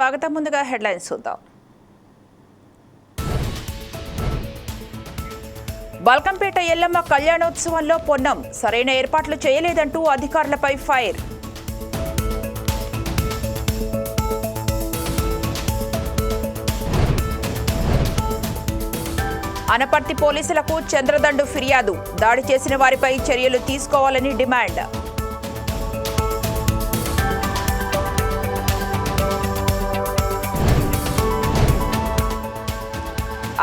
స్వాగతం ముందుగా హెడ్లైన్స్ చూద్దాం. బల్కంపేట ఎల్లమ్మ కళ్యాణోత్సవంలో పొన్నం. సరైన ఏర్పాట్లు చేయలేదంటూ అధికారులపై ఫైర్. అనపర్తి పోలీసులకు చంద్రదండు ఫిర్యాదు. దాడి చేసిన వారిపై చర్యలు తీసుకోవాలని డిమాండ్.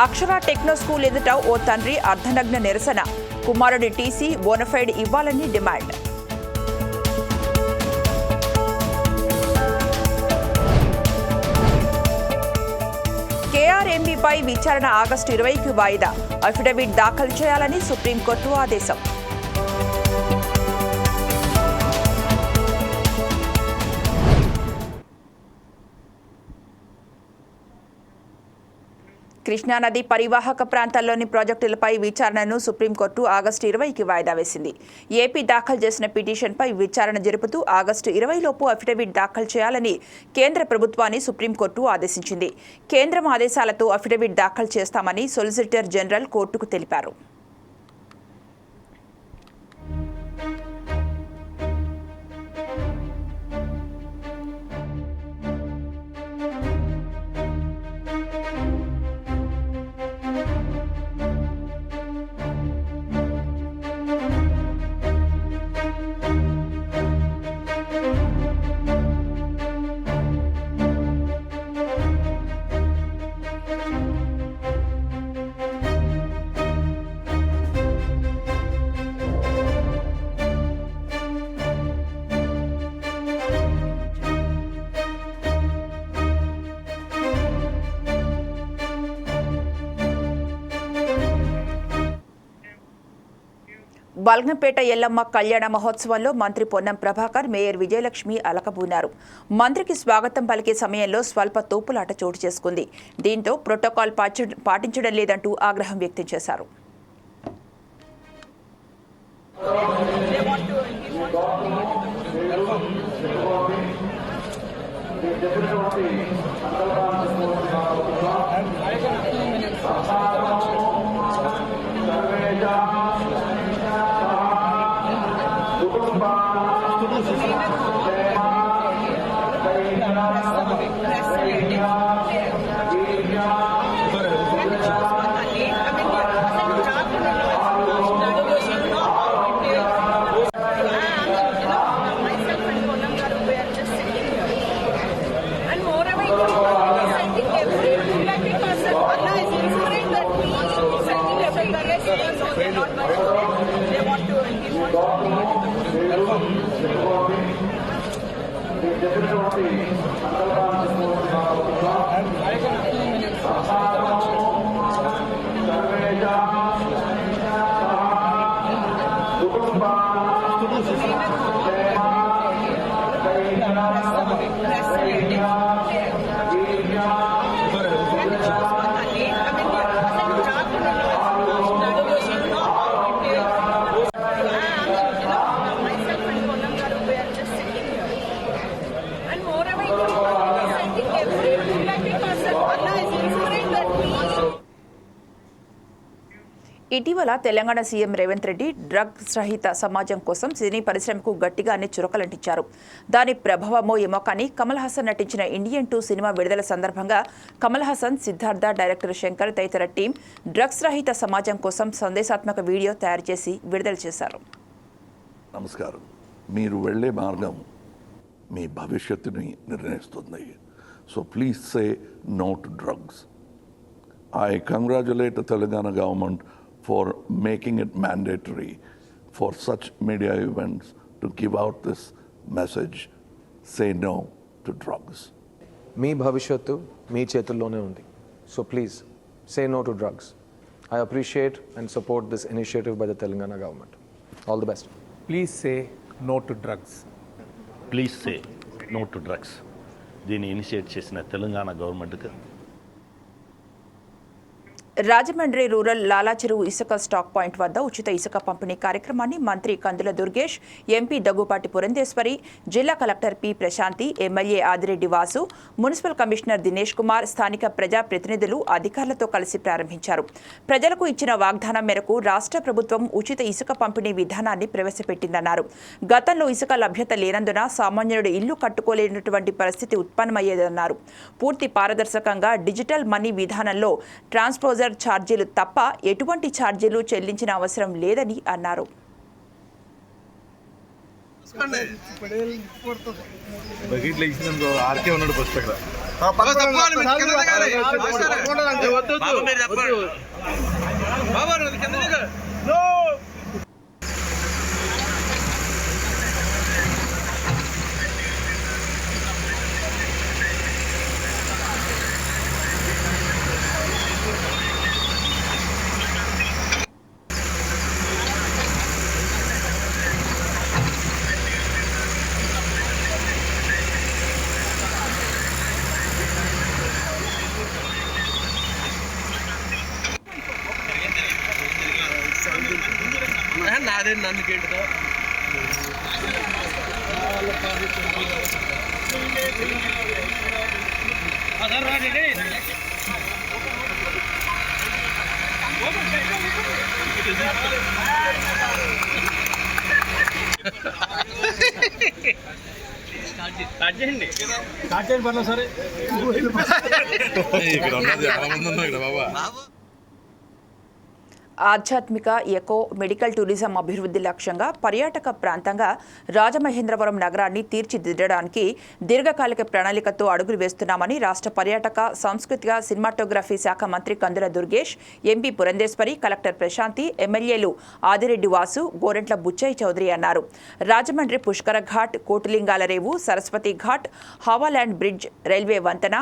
అక్షర టెక్నో స్కూల్ ఎదుట ఓ తండ్రి అర్ధనగ్న నిరసన. కుమారుడి టీసీ బోనఫైడ్ ఇవ్వాలని డిమాండ్. కేఆర్ఎంబీపై విచారణ ఆగస్టు ఇరవైకి వాయిదా. అఫిడవిట్ దాఖలు చేయాలని సుప్రీంకోర్టు ఆదేశం. కృష్ణానది పరివాహక ప్రాంతాల్లోని ప్రాజెక్టులపై విచారణను సుప్రీంకోర్టు ఆగస్టు ఇరవైకి వాయిదా వేసింది. ఏపీ దాఖలు చేసిన పిటిషన్పై విచారణ జరుపుతూ ఆగస్టు ఇరవైలోపు అఫిడవిట్ దాఖలు చేయాలని కేంద్ర ప్రభుత్వాన్ని సుప్రీంకోర్టు ఆదేశించింది. కేంద్రం ఆదేశాలతో అఫిడవిట్ దాఖలు చేస్తామని సొలిసిటర్ జనరల్ కోర్టుకు తెలిపారు. బల్గంపేట ఎల్లమ్మ కళ్యాణ మహోత్సవంలో మంత్రి పొన్నం ప్రభాకర్ మేయర్ విజయలక్ష్మి అలకబూనారు. మంత్రికి స్వాగతం పలికే సమయంలో స్వల్ప తోపులాట చోటు చేసుకుంది. దీంతో ప్రోటోకాల్ పాటించడం లేదంటూ ఆగ్రహం వ్యక్తం చేశారు. And they are not much. They want to give myself ఇటీవల తెలంగాణ సీఎం రేవంత్ రెడ్డి డ్రగ్స్ రహిత సమాజం కోసం సినీ పరిశ్రమకు గట్టిగానే చురకలంటించారు. దాని ప్రభావమో ఏమో కానీ కమల్ హాసన్ నటించిన ఇండియన్ టూ సినిమా విడుదల సందర్భంగా కమల్ హాసన్ సిద్ధార్థ డైరెక్టర్ శంకర్ తదితర టీం డ్రగ్స్ రహిత సమాజం కోసం సందేశాత్మక వీడియో తయారు చేసి విడుదల చేశారు. నమస్కారం. మీరు వెళ్ళే మార్గం మీ భవిష్యత్తుని నిర్ణయిస్తుంది. So please say no to drugs. I congratulate Telangana government for making it mandatory for such media events to give out this message say no to drugs మీ భవిష్యత్తు మీ చేతుల్లోనే ఉంది. So please say no to drugs I appreciate and support this initiative by the Telangana government all the best please say no to drugs please say no to drugs దీన్ని initiate చేసిన తెలంగాణ గవర్నమెంట్కి Rajahmundry rural Lalacheruvu ఇసుక stock point వద్ద ఉచిత ఇసుక పంపిణీ కార్యక్రమాన్ని మంత్రి కందుల దుర్గేష్ ఎంపీ దగ్గుపాటి పురంధేశ్వరి జిల్లా collector P Prashanthi MLA Adireddy Vasu municipal commissioner Dinesh Kumar స్థానిక ప్రజా ప్రతినిధులు అధికారులతో కలిసి ప్రారంభించారు. ప్రజలకు ఇచ్చిన వాగ్దానం మేరకు రాష్ట్ర ప్రభుత్వం ఉచిత ఇసుక పంపిణీ విధానాన్ని ప్రవేశపెట్టిందన్నారు. గతంలో ఇసుక లభ్యత లేనందున సామాన్యుడు ఇల్లు కట్టుకోలేనటువంటి పరిస్థితి ఉత్పన్నమయ్యేదన్నారు. పూర్తి పారదర్శకంగా డిజిటల్ మనీ విధానంలో ట్రాన్స్పోజర్ ఛార్జీలు తప్ప ఎటువంటి ఛార్జీలు చెల్లించిన అవసరం లేదని అన్నారు. ఉన్నాడు ఫస్ట్ అక్కడ నాదే నన్ను కేటుదా ఇక్కడ ఉన్నది చాలా మంది ఉన్నారు ఇక్కడ బాబా ఆధ్యాత్మిక ఎకో మెడికల్ టూరిజం అభివృద్ధి లక్ష్యంగా పర్యాటక ప్రాంతంగా రాజమహేంద్రవరం నగరాన్ని తీర్చిదిద్దడానికి దీర్ఘకాలిక ప్రణాళికతో అడుగులు వేస్తున్నామని రాష్ట్ర పర్యాటక సాంస్కృతిక సినిమాటోగ్రఫీ శాఖ మంత్రి కందుల దుర్గేష్ ఎంపీ పురంధేశ్వరి కలెక్టర్ ప్రశాంతి ఎమ్మెల్యేలు ఆదిరెడ్డి వాసు గోరెంట్ల బుచ్చయ్య చౌదరి అన్నారు. రాజమండ్రి పుష్కర ఘాట్ కోటిలింగాల రేవు సరస్వతి ఘాట్ హవాల్యాండ్ బ్రిడ్జ్ రైల్వే వంతెన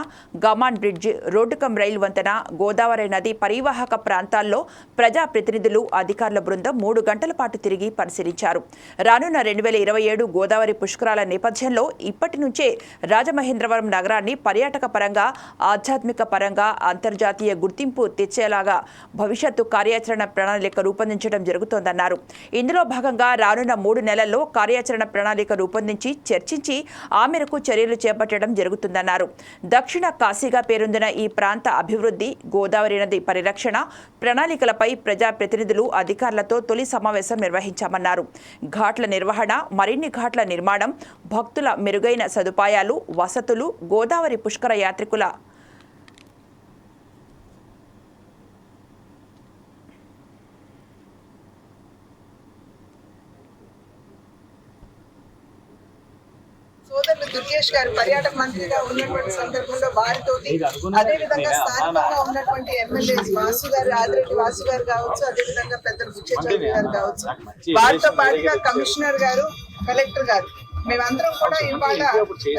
గమాన్ బ్రిడ్జ్ రోడ్డుకం రైలు వంతెన గోదావరి నది పరివాహక ప్రాంతాల్లో ప్రజా ప్రతినిధులు అధికారుల బృందం మూడు గంటల పాటు తిరిగి పరిశీలించారు. రానున్న రెండు వేల ఇరవై ఏడు గోదావరి పుష్కరాల నేపథ్యంలో ఇప్పటి నుంచే రాజమహేంద్రవరం నగరాన్ని పర్యాటక పరంగా ఆధ్యాత్మిక పరంగా అంతర్జాతీయ గుర్తింపు తెచ్చేలాగా భవిష్యత్తు కార్యాచరణ ప్రణాళిక రూపొందించడం జరుగుతోందన్నారు. ఇందులో భాగంగా రానున్న మూడు నెలల్లో కార్యాచరణ ప్రణాళిక రూపొందించి చర్చించి ఆ మేరకు చర్యలు చేపట్టడం జరుగుతుందన్నారు. దక్షిణ కాశీగా పేరొందిన ఈ ప్రాంత అభివృద్ధి గోదావరి నది పరిరక్షణ ప్రణాళికలపై ప్రజాప్రతినిధులు అధికారులతో తొలి సమావేశం నిర్వహించామన్నారు. ఘాట్ల నిర్వహణ మరిన్ని ఘాట్ల నిర్మాణం భక్తుల మెరుగైన సదుపాయాలు వసతులు గోదావరి పుష్కర యాత్రికుల సోదరులు దుర్గేష్ గారు పర్యాటక మంత్రిగా ఉన్నటువంటి సందర్భంలో వారితోటి అదే విధంగా స్థానికంగా ఉన్నటువంటి ఎమ్మెల్యే వాసు గారు ఆదిరెడ్డి వాసు గారు కావచ్చు అదే విధంగా పెద్దలు బుచ్చే చౌదరి గారు కావచ్చు. వారితో పాటుగా కమిషనర్ గారు కలెక్టర్ గారు మేమందరం కూడా ఇవాళ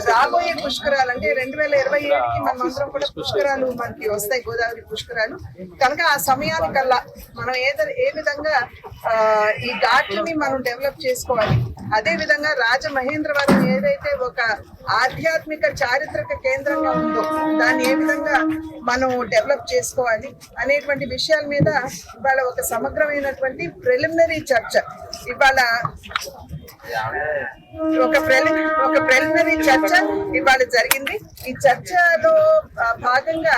రాబోయే పుష్కరాలు అంటే రెండు వేల ఇరవై ఏడుకి మనం అందరం కూడా పుష్కరాలు మనకి వస్తాయి గోదావరి పుష్కరాలు. కనుక ఆ సమయానికల్లా మనం ఏద ఏ విధంగా ఈ ఘాట్లని మనం డెవలప్ చేసుకోవాలి అదే విధంగా రాజమహేంద్రవరం ఏదైతే ఒక ఆధ్యాత్మిక చారిత్రక కేంద్రంగా ఉందో దాన్ని ఏ విధంగా మనం డెవలప్ చేసుకోవాలి అనేటువంటి విషయాల మీద ఇవాళ ఒక సమగ్రమైనటువంటి ప్రిలిమినరీ చర్చ. ఇవాళ ఒక ప్రెలి ఒక ప్రెలిమినరీ చర్చ ఇవాళ జరిగింది. ఈ చర్చలో భాగంగా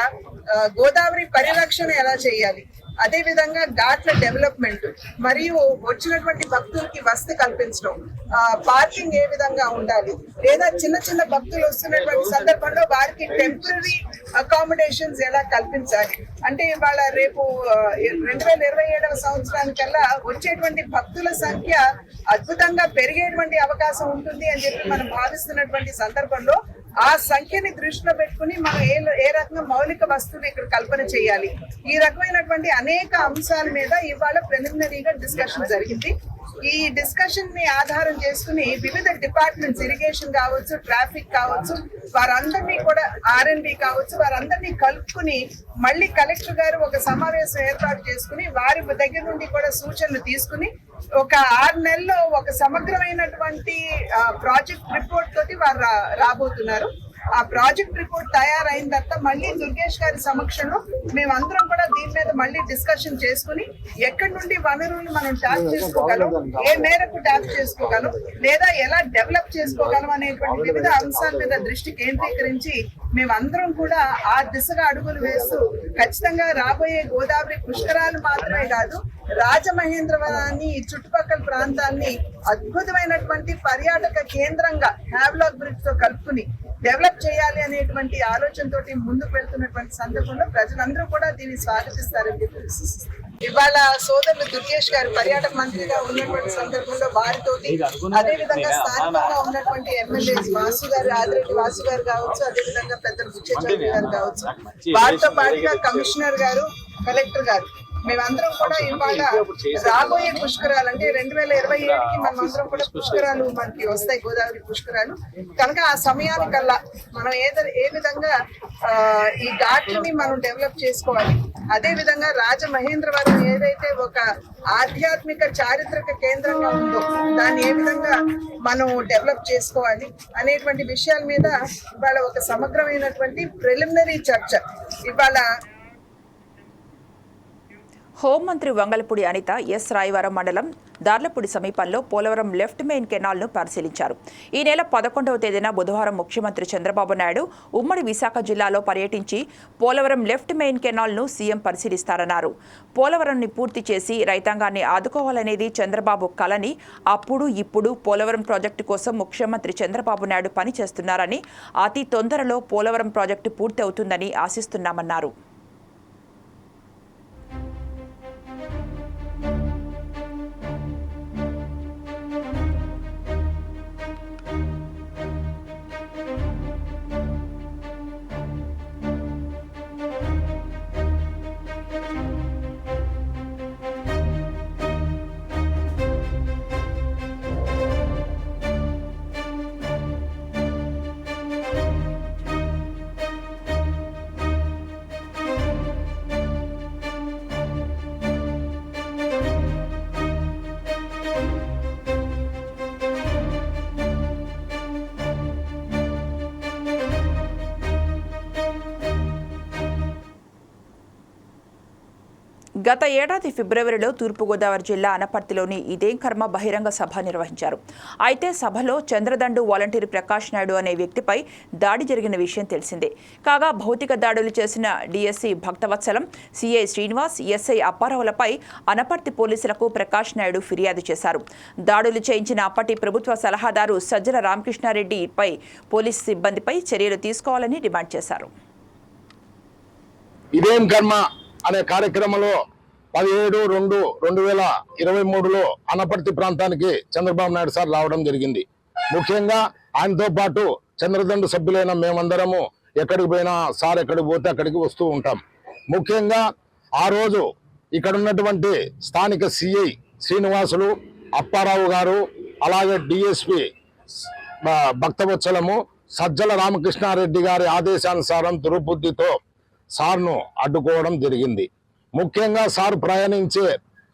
ఆ, గోదావరి పరిరక్షణ ఎలా చేయాలి? అదే విధంగా ఘాట్ల డెవలప్మెంట్ మరియు వచ్చినటువంటి భక్తులకి వసతి కల్పించడం పార్కింగ్ ఏ విధంగా ఉండాలి లేదా చిన్న చిన్న భక్తులు వస్తున్నటువంటి సందర్భంలో వారికి టెంపరీ అకామిడేషన్స్ ఎలా కల్పించాలి? అంటే ఇవాళ రేపు రెండు వేల ఇరవై ఏడవ సంవత్సరానికల్లా వచ్చేటువంటి భక్తుల సంఖ్య అద్భుతంగా పెరిగేటువంటి అవకాశం ఉంటుంది అని చెప్పి మనం భావిస్తున్నటువంటి సందర్భంలో ఆ సంఖ్యని దృష్టిలో పెట్టుకుని మనం ఏ ఏ రకంగా మౌలిక వస్తువులు ఇక్కడ కల్పన చేయాలి. ఈ రకమైనటువంటి అనేక అంశాల మీద ఇవాళ ప్రిలిమినరీగా డిస్కషన్ జరిగింది. ఈ డిస్కషన్ని ఆధారం చేసుకుని వివిధ డిపార్ట్మెంట్స్ ఇరిగేషన్ కావచ్చు ట్రాఫిక్ కావచ్చు వారందరినీ కూడా ఆర్ఎన్బి కావచ్చు వారందరినీ కలుపుకుని మళ్ళీ కలెక్టర్ గారు ఒక సమావేశం ఏర్పాటు చేసుకుని వారి దగ్గర నుండి కూడా సూచనలు తీసుకుని ఒక ఆరు నెలల్లో ఒక సమగ్రమైనటువంటి ప్రాజెక్ట్ రిపోర్ట్ తోటి వారు రాబోతున్నారు. ఆ ప్రాజెక్ట్ రిపోర్ట్ తయారైన తర్వాత మళ్ళీ దుర్గేష్ గారి సమక్షంలో మేమందరం కూడా దీని మీద మళ్ళీ డిస్కషన్ చేసుకుని ఎక్కడి నుండి వనరులు మనం ట్యాప్ చేసుకోగలం ఏ మేరకు ట్యాప్ చేసుకోగలం లేదా ఎలా డెవలప్ చేసుకోగలం అనేటువంటి వివిధ అంశాల మీద దృష్టి కేంద్రీకరించి మేమందరం కూడా ఆ దిశగా అడుగులు వేస్తూ ఖచ్చితంగా రాబోయే గోదావరి పుష్కరాలు మాత్రమే కాదు రాజమహేంద్రవరాన్ని ఈ చుట్టుపక్కల ప్రాంతాన్ని అద్భుతమైనటువంటి పర్యాటక కేంద్రంగా హ్యావ్లాక్ బ్రిడ్జ్తో కలుపుకుని డెవలప్ చేయాలి అనేటువంటి ఆలోచనతో ముందుకు వెళ్తున్నటువంటి సందర్భంలో ప్రజలందరూ కూడా దీన్ని స్వాగతిస్తారని చెప్పి ఇవాళ సోదరులు దుర్గేష్ గారు పర్యాటక మంత్రిగా ఉన్నటువంటి సందర్భంలో వారితోటి అదే విధంగా స్థానికంగా ఉన్నటువంటి ఎమ్మెల్యేస్ వాసు గారు ఆదిరెడ్డి వాసు గారు కావచ్చు అదే విధంగా పెద్దలు బుచ్చే గారు కావచ్చు. వారితో పాటుగా కమిషనర్ గారు కలెక్టర్ గారు మేమందరం కూడా ఇవాళ రాబోయే పుష్కరాలు అంటే రెండు వేల ఇరవై ఏడుకి మనం అందరం కూడా పుష్కరాలు మనకి వస్తాయి గోదావరి పుష్కరాలు. కనుక ఆ సమయానికల్లా మనం ఏద ఏ విధంగా ఆ, ఈ ఘాట్లని మనం డెవలప్ చేసుకోవాలి అదే విధంగా రాజమహేంద్రవరం ఏదైతే ఒక ఆధ్యాత్మిక చారిత్రక కేంద్రంగా ఉందో దాన్ని ఏ విధంగా మనం డెవలప్ చేసుకోవాలి అనేటువంటి విషయాల మీద ఇవాళ ఒక సమగ్రమైనటువంటి ప్రిలిమినరీ చర్చ. ఇవాళ హోంమంత్రి వంగలపూడి అనిత ఎస్ రాయవరం మండలం దార్లపూడి సమీపంలో పోలవరం లెఫ్ట్ మెయిన్ కెనాల్ను పరిశీలించారు. ఈ నెల పదకొండవ తేదీన బుధవారం ముఖ్యమంత్రి చంద్రబాబు నాయుడు ఉమ్మడి విశాఖ జిల్లాలో పర్యటించి పోలవరం లెఫ్ట్ మెయిన్ కెనాల్ను సీఎం పరిశీలిస్తారన్నారు. పోలవరంని పూర్తి చేసి రైతాంగాన్ని ఆదుకోవాలనేది చంద్రబాబు కలని అప్పుడు ఇప్పుడు పోలవరం ప్రాజెక్టు కోసం ముఖ్యమంత్రి చంద్రబాబు నాయుడు పనిచేస్తున్నారని అతి తొందరలో పోలవరం ప్రాజెక్టు పూర్తి అవుతుందని ఆశిస్తున్నామన్నారు. గత ఏడాది ఫిబ్రవరిలో తూర్పుగోదావరి జిల్లా అనపర్తిలోని ఇదేం కర్మ బహిరంగ సభ నిర్వహించారు. అయితే సభలో చంద్రదండు వాలంటీర్ ప్రకాష్ నాయుడు అనే వ్యక్తిపై దాడి జరిగిన విషయం తెలిసిందే. కాగా భౌతిక దాడులు చేసిన DSC Bhaktavatsalam CI Srinivas SI అప్పారావులపై Anaparthi పోలీసులకు ప్రకాష్ నాయుడు ఫిర్యాదు చేశారు. దాడులు చేయించిన అప్పటి ప్రభుత్వ సలహాదారు సజ్జల రామకృష్ణారెడ్డిపై పోలీసు సిబ్బందిపై చర్యలు తీసుకోవాలని డిమాండ్ చేశారు. ఇదేం కర్మ అనే కార్యక్రమంలో పదిహేడు రెండు రెండు వేల ఇరవై మూడులో అనపర్తి ప్రాంతానికి చంద్రబాబు నాయుడు సార్ రావడం జరిగింది. ముఖ్యంగా ఆయనతో పాటు చంద్రదండు సభ్యులైన మేమందరము ఎక్కడికి పోయినా సార్ ఎక్కడికి పోతే అక్కడికి వస్తూ ఉంటాం. ముఖ్యంగా ఆ రోజు ఇక్కడ ఉన్నటువంటి స్థానిక సిఐ శ్రీనివాసులు అప్పారావు గారు అలాగే డిఎస్పి భక్తవత్సలము సజ్జల రామకృష్ణారెడ్డి గారి ఆదేశానుసారం తిరుపతితో సార్ను అడ్డుకోవడం జరిగింది. ముఖ్యంగా సార్ ప్రయాణించే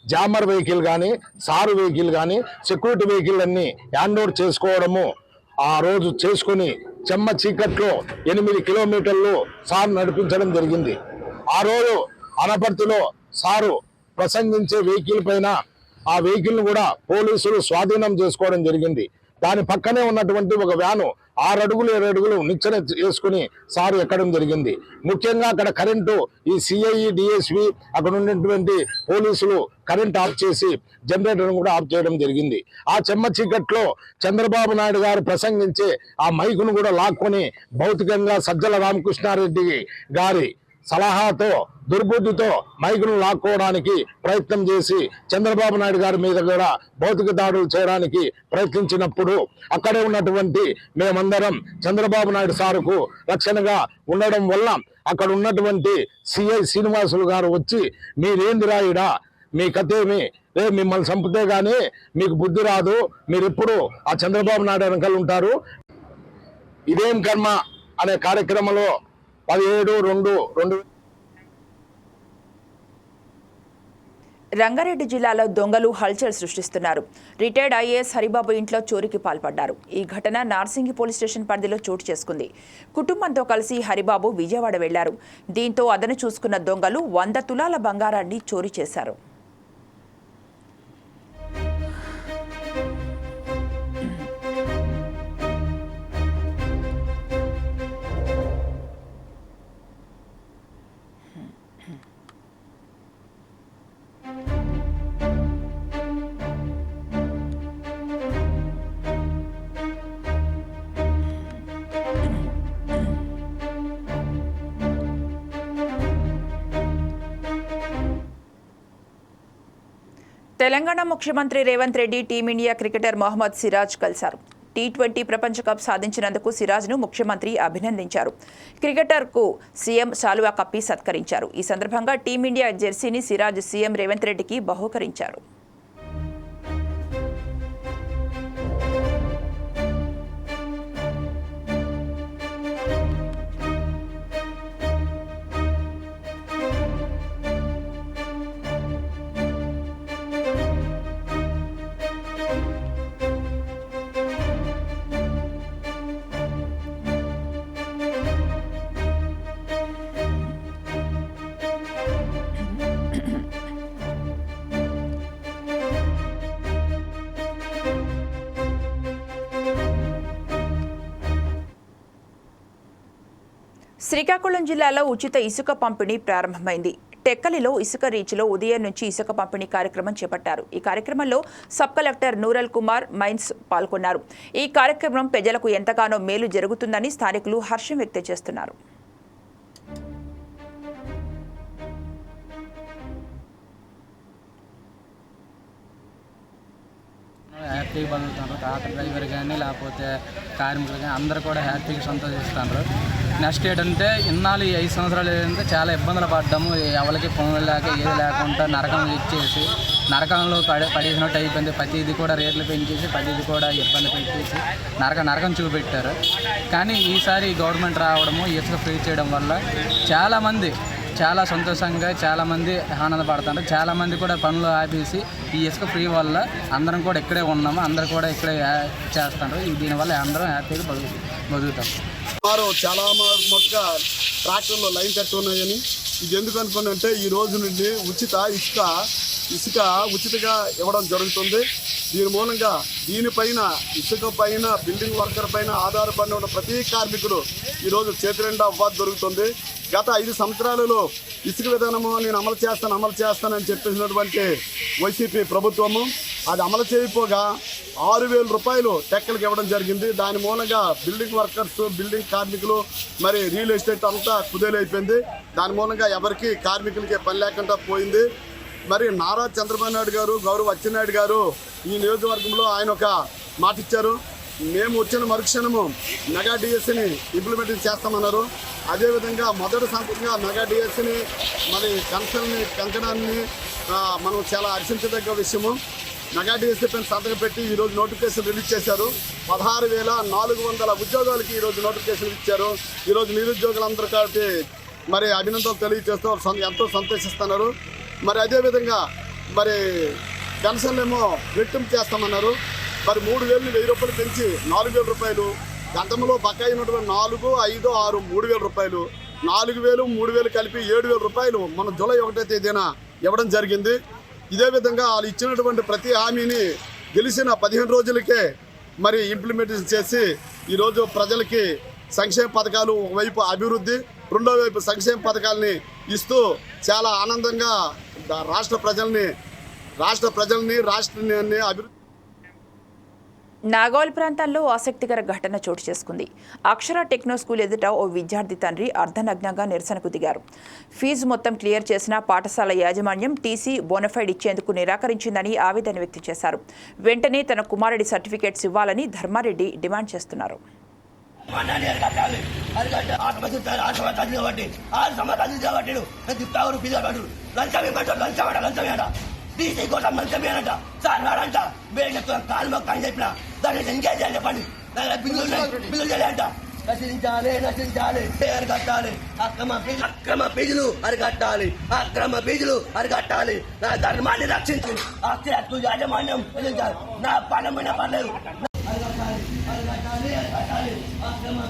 జామర్ వెహికల్ కానీ సారు వెహికల్ కానీ సెక్యూరిటీ వెహికల్ అన్నీ హ్యాండ్ ఓవర్ చేసుకోవడము ఆ రోజు చేసుకుని చెమ్మ చీకట్లో ఎనిమిది కిలోమీటర్లు సార్ నడిపించడం జరిగింది. ఆ రోజు అనపర్తిలో సారు ప్రసంగించే వెహికల్ పైన ఆ వెహికల్ను కూడా పోలీసులు స్వాధీనం చేసుకోవడం జరిగింది. దాని పక్కనే ఉన్నటువంటి ఒక వ్యాను ఆరు అడుగులు ఏడు అడుగులు నిచ్చెన వేసుకుని సారు ఎక్కడం జరిగింది. ముఖ్యంగా అక్కడ కరెంటు ఈ సిఐఈ డిఎస్పి అక్కడ ఉన్నటువంటి పోలీసులు కరెంట్ ఆఫ్ చేసి జనరేటర్ను కూడా ఆఫ్ చేయడం జరిగింది. ఆ చెమ్మ చీకట్లో చంద్రబాబు నాయుడు గారు ప్రసంగించే ఆ మైకును కూడా లాక్కొని భౌతికంగా సజ్జల రామకృష్ణారెడ్డి గారి సలహాతో దుర్బుద్ధితో మైకును లాక్కోవడానికి ప్రయత్నం చేసి చంద్రబాబు నాయుడు గారి మీద కూడా భౌతిక దాడులు చేయడానికి ప్రయత్నించినప్పుడు అక్కడే ఉన్నటువంటి మేమందరం చంద్రబాబు నాయుడు సారుకు రక్షణగా ఉండడం వల్ల అక్కడ ఉన్నటువంటి సిఐ శ్రీనివాసులు గారు వచ్చి మీరేంది రాయుడా మీ కథేమి? రే మిమ్మల్ని చంపితే కానీ మీకు బుద్ధి రాదు. మీరెప్పుడు ఆ చంద్రబాబు నాయుడు వెనకాల ఉంటారు? ఇదేం కర్మ? అనే కార్యక్రమంలో పదిహేడు రెండు రెండు. రంగారెడ్డి జిల్లాలో దొంగలు హల్చల్ సృష్టిస్తున్నారు. రిటైర్డ్ ఐఏఎస్ హరిబాబు ఇంట్లో చోరీకి పాల్పడ్డారు. ఈ ఘటన నార్సింగి పోలీస్ స్టేషన్ పరిధిలో చోటు చేసుకుంది. కుటుంబంతో కలిసి హరిబాబు విజయవాడ వెళ్ళారు. దీంతో అదను చూసుకున్న దొంగలు వంద తులాల బంగారాన్ని చోరీ చేశారు. తెలంగాణ ముఖ్యమంత్రి Revanth Reddy Team India cricketer Mohammed Siraj కలిశారు. టీ ట్వంటీ ప్రపంచ కప్ సాధించినందుకు సిరాజ్ను ముఖ్యమంత్రి అభినందించారు. క్రికెటర్కు సీఎం శాలువా కప్పి సత్కరించారు. ఈ సందర్భంగా టీమిండియా జెర్సీని సిరాజ్ సీఎం రేవంత్ రెడ్డికి బహూకరించారు. శ్రీకాకుళం జిల్లాలో ఉచిత ఇసుక పంపిణీ ప్రారంభమైంది. టెక్కలిలో ఇసుక రీచ్లో ఉదయం నుంచి ఇసుక పంపిణీ కార్యక్రమం చేపట్టారు. ఈ కార్యక్రమంలో sub collector Noorul Kumar mines పాల్గొన్నారు. ఈ కార్యక్రమం ప్రజలకు ఎంతగానో మేలు జరుగుతుందని స్థానికులు హర్షం వ్యక్తం చేస్తున్నారు. హ్యాపీగా బతుకుతున్నారు. టాటా డ్రైవర్ కానీ లేకపోతే కార్మికులు కానీ అందరూ కూడా హ్యాపీగా సంతోషిస్తున్నారు. నెక్స్ట్ ఏంటంటే ఇన్నాళ్ళు ఐదు సంవత్సరాలు ఏంటంటే చాలా ఇబ్బందులు పడ్డాము. ఎవరికి పనులు లేక ఏది లేకుండా నరకం ఇచ్చేసి నరకంలో పడి పడేసినట్టు అయిపోయింది. ప్రతిది కూడా రేట్లు పెంచేసి ప్రతిది కూడా ఇబ్బంది పెట్టేసి నరక నరకం చూపెట్టారు. కానీ ఈసారి గవర్నమెంట్ రావడము ఇసుక ఫ్రీ చేయడం వల్ల చాలామంది చాలా సంతోషంగా చాలామంది ఆనందపడుతున్నారు చాలామంది కూడా పనులు ఆపేసి ఈ ఇసుక ఫ్రీ వల్ల అందరం కూడా ఇక్కడే ఉన్నాము. అందరు కూడా ఇక్కడే హ్యా- చేస్తున్నారు దీనివల్ల అందరం హ్యాపీగా బతుకు బతుకుతాం. సుమారు చాలా మ- ట్రాక్టర్లో లైన్ కట్టి ఉన్నాయని. ఇది ఎందుకు అనుకున్నంటే ఈ రోజు నుండి ఉచిత ఇసుక ఇసుక ఉచితంగా ఇవ్వడం జరుగుతుంది. దీని మూలంగా దీనిపైన ఇసుక పైన బిల్డింగ్ వర్కర్ పైన ఆధారపడిన ఉన్న ప్రతి కార్మికుడు ఈరోజు చేతి నిండా ఉపాధి దొరుకుతుంది. గత ఐదు సంవత్సరాలలో ఇసుక విధానము నేను అమలు చేస్తాను అమలు చేస్తానని చెప్పేసినటువంటి వైసీపీ ప్రభుత్వము అది అమలు చేయకపోగా ఆరు వేల రూపాయలు టెక్కలకు ఇవ్వడం జరిగింది. దాని మూలంగా బిల్డింగ్ వర్కర్స్ బిల్డింగ్ కార్మికులు మరి రియల్ ఎస్టేట్ అంతా కుదేలైపోయింది. దాని మూలంగా ఎవరికి కార్మికులకి పని లేకుండా పోయింది. మరి నారా చంద్రబాబు నాయుడు గారు గౌరవ అచ్చెన్నాయుడు గారు ఈ నియోజకవర్గంలో ఆయన ఒక మాట ఇచ్చారు మేము వచ్చిన మరుక్షణము మెగా డిఎస్సిని ఇంప్లిమెంట్ చేస్తామన్నారు. అదేవిధంగా మొదటి సంతకంగా మెగా డిఎస్సిని మరి కన్సల్ని పెంచడాన్ని మనం చాలా హర్షించదగ్గ విషయము. మెగా డిఎస్సీ పైన సంతకం పెట్టి ఈరోజు నోటిఫికేషన్ రిలీజ్ చేశారు. పదహారు వేల నాలుగు వందల ఉద్యోగాలకి ఈరోజు నోటిఫికేషన్ ఇచ్చారు. ఈరోజు నిరుద్యోగులందరూ కాబట్టి మరి అభినందనలు తెలియజేస్తూ ఎంతో సంతోషిస్తున్నారు. మరి అదేవిధంగా మరి పెన్షన్లేమో రిటర్న్ చేస్తామన్నారు. మరి మూడు వేలు వెయ్యి రూపాయలు పెంచి నాలుగు వేల రూపాయలు. గతంలో బకాయి ఉన్నటువంటి నాలుగు ఐదు ఆరు మూడు వేల రూపాయలు. నాలుగు వేలు మూడు వేలు కలిపి ఏడు వేల రూపాయలు మన జూలై ఒకటో తేదీన ఇవ్వడం జరిగింది. ఇదే విధంగా వాళ్ళు ఇచ్చినటువంటి ప్రతి హామీని గెలిచిన పదిహేను రోజులకే మరి ఇంప్లిమెంటేషన్ చేసి ఈరోజు ప్రజలకి సంక్షేమ పథకాలు ఒకవైపు అభివృద్ధి రెండో వైపు సంక్షేమ పథకాలని ఇస్తూ చాలా ఆనందంగా రాష్ట్ర ప్రజల్ని రాష్ట్ర ప్రజల్ని రాష్ట్రాన్ని అభివృద్ధి నాగోల్ ప్రాంతాల్లో ఆసక్తికర ఘటన చోటు చేసుకుంది. అక్షర టెక్నో స్కూల్ ఎదుట ఓ విద్యార్థి తండ్రి అర్ధనగ్నంగా నిరసనకు దిగారు. ఫీజు మొత్తం క్లియర్ చేసిన పాఠశాల యాజమాన్యం టీసీ బోనఫైడ్ ఇచ్చేందుకు నిరాకరించిందని ఆవేదన వ్యక్తం చేశారు. వెంటనే తన కుమారుడి సర్టిఫికేట్స్ ఇవ్వాలని ధర్మారెడ్డి డిమాండ్ చేస్తున్నారు. బిల్లులు చేయాలి చేయాలంట. నశించాలి నశించాలి. అరికట్టాలి అక్రమ అక్రమ పీజులు అరికట్టాలి. అక్రమ ఫీజులు అరికట్టాలి. నా ధర్మాన్ని రక్షించి. ఆస్తి యాజమాన్యం రక్షించాలి. నా పణమైన పర్లేదు. అరికట్టాలి అరికట్టాలి అరికట్టాలి. అక్రమ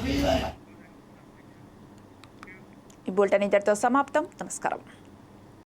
ఈ బులెటిన్ ఇంతటితో సమాప్తం. నమస్కారం.